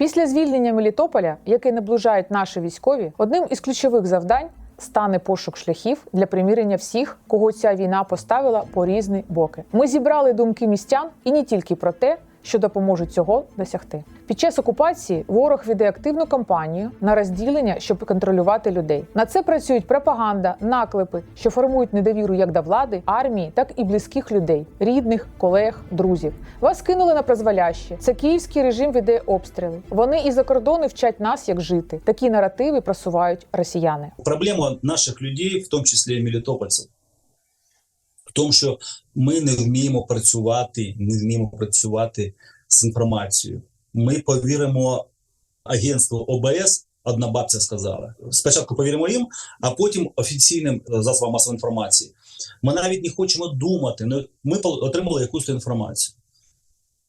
Після звільнення Мелітополя, яке наближають наші військові, одним із ключових завдань стане пошук шляхів для примірення всіх, кого ця війна поставила по різні боки. Ми зібрали думки містян і не тільки про те, що допоможуть цього досягти. Під час окупації ворог веде активну кампанію на розділення, щоб контролювати людей. На це працюють пропаганда, наклепи, що формують недовіру як до влади, армії, так і близьких людей, рідних, колег, друзів. Вас кинули на призволяще. Це київський режим веде обстріли. Вони і за кордони вчать нас, як жити. Такі наративи просувають росіяни. Проблема наших людей, в тому числі і в тому, що ми не вміємо працювати, не вміємо працювати з інформацією. Ми повіримо агентству ОБС. Одна бабця сказала: спочатку повіримо їм, а потім офіційним засобам масової інформації. Ми навіть не хочемо думати. Ми отримали якусь інформацію.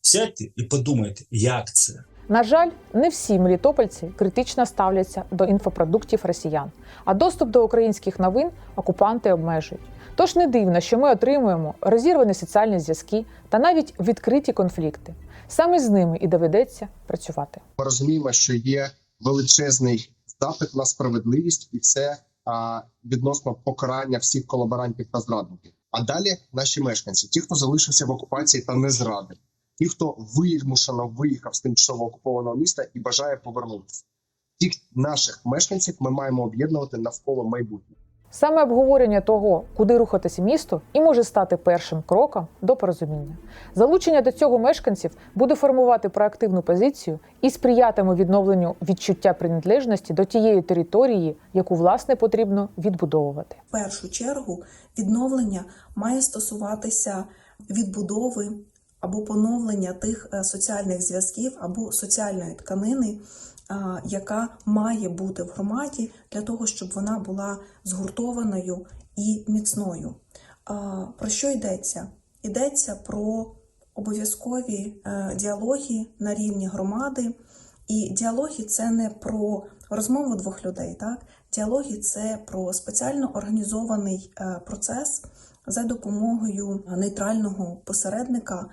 Сядьте і подумайте, як це. На жаль, не всі мелітопольці критично ставляться до інфопродуктів росіян, а доступ до українських новин окупанти обмежують. Тож не дивно, що ми отримуємо розірвані соціальні зв'язки та навіть відкриті конфлікти. Саме з ними і доведеться працювати. Ми розуміємо, що є величезний запит на справедливість, і це а, відносно покарання всіх колаборантів та зрадників. А далі наші мешканці, ті, хто залишився в окупації та не зрадив, ті, хто вимушено виїхав з тимчасово окупованого міста і бажає повернутися. Тих наших мешканців ми маємо об'єднувати навколо майбутнього. Саме обговорення того, куди рухатися місту, і може стати першим кроком до порозуміння. Залучення до цього мешканців буде формувати проактивну позицію і сприятиме відновленню відчуття приналежності до тієї території, яку власне потрібно відбудовувати. В першу чергу відновлення має стосуватися відбудови або поновлення тих е, соціальних зв'язків або соціальної тканини, яка має бути в громаді для того, щоб вона була згуртованою і міцною. Про що йдеться? Йдеться про обов'язкові е, діалоги на рівні громади. І діалоги це не про розмову двох людей. Так? Діалоги це про спеціально організований е, процес за допомогою нейтрального посередника,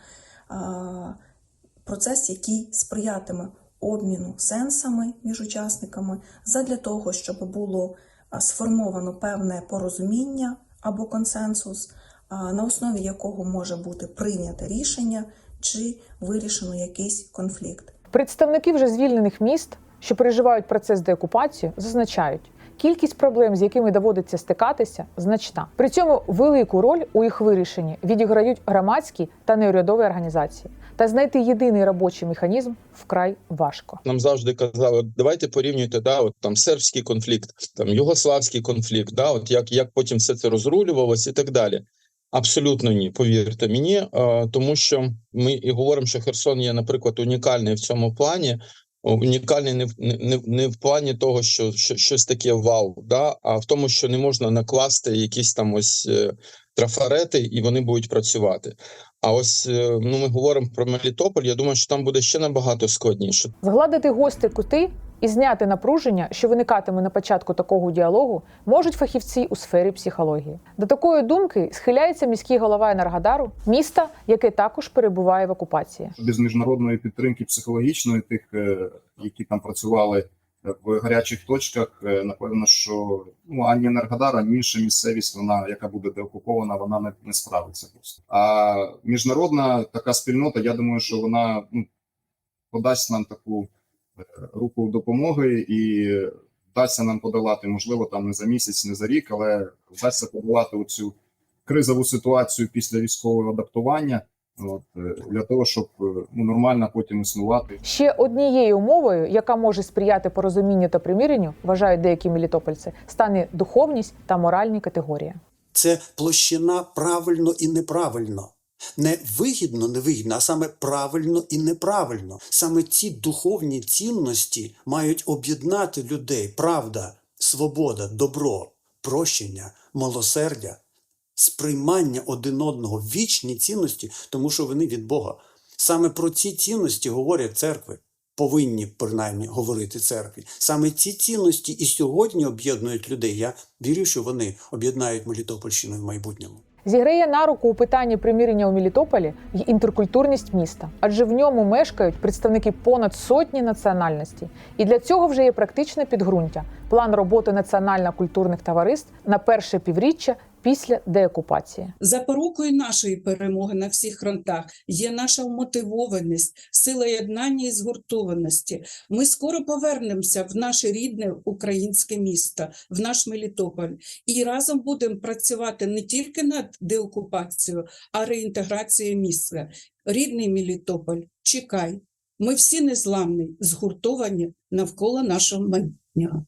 процес, який сприятиме обміну сенсами між учасниками, задля того, щоб було сформовано певне порозуміння або консенсус, на основі якого може бути прийнято рішення чи вирішено якийсь конфлікт. Представники вже звільнених міст, що переживають процес деокупації, зазначають, кількість проблем, з якими доводиться стикатися, значна. При цьому велику роль у їх вирішенні відіграють громадські та неурядові організації. Та знайти єдиний робочий механізм вкрай важко. Нам завжди казали, давайте порівнюйте, да, от там сербський конфлікт, там югославський конфлікт, да, от як, як потім все це розрулювалось і так далі. Абсолютно ні, повірте мені, е, тому що ми і говоримо, що Херсон є, наприклад, унікальний в цьому плані. Унікальний не в не, не, в плані того, що, що щось таке вау, да, а в тому, що не можна накласти якісь там ось е, трафарети, і вони будуть працювати. А ось е, ну ми говоримо про Мелітополь. Я думаю, що там буде ще набагато складніше. Згладити гострі кути і зняти напруження, що виникатиме на початку такого діалогу, можуть фахівці у сфері психології. До такої думки схиляється міський голова Енергодару, міста, яке також перебуває в окупації. без міжнародної підтримки психологічної, тих, е, які там працювали е, в гарячих точках, е, напевно, що ну ані Енергодар, ані інша місцевість, вона яка буде деокупована, вона не, не справиться просто. А міжнародна така спільнота, я думаю, що вона ну, подасть нам таку руку допомоги і вдасться нам подолати, можливо, там не за місяць, не за рік, але вдасться подолати оцю кризову ситуацію після військового адаптування. От е, для того, щоб е, ну нормально потім існувати. Ще однією умовою, яка може сприяти порозумінню та примиренню, вважають деякі мелітопольці, стане духовність та моральні категорії. це площина правильно і неправильно. Не вигідно, невигідно, а саме правильно і неправильно. Саме ці духовні цінності мають об'єднати людей: правда, свобода, добро, прощення, милосердя, сприймання один одного, вічні цінності, тому що вони від Бога. Саме про ці цінності говорять церкви. Повинні принаймні говорити церкві. Саме ці цінності і сьогодні об'єднують людей. Я вірю, що вони об'єднають Мелітопольщину в майбутньому. Зіграє на руку у питанні примирення у Мелітополі й інтеркультурність міста, адже в ньому мешкають представники понад сотні національностей. І для цього вже є практичне підґрунтя план роботи національно-культурних товариств на перше півріччя після деокупації. Запорукою нашої перемоги на всіх фронтах є наша вмотивованість, сила єднання і згуртованості. Ми скоро повернемося в наше рідне українське місто, в наш Мелітополь, і разом будемо працювати не тільки над деокупацією, а реінтеграцією міста. Рідний Мелітополь, чекай. Ми всі незламні, згуртовані навколо нашого майбутнього.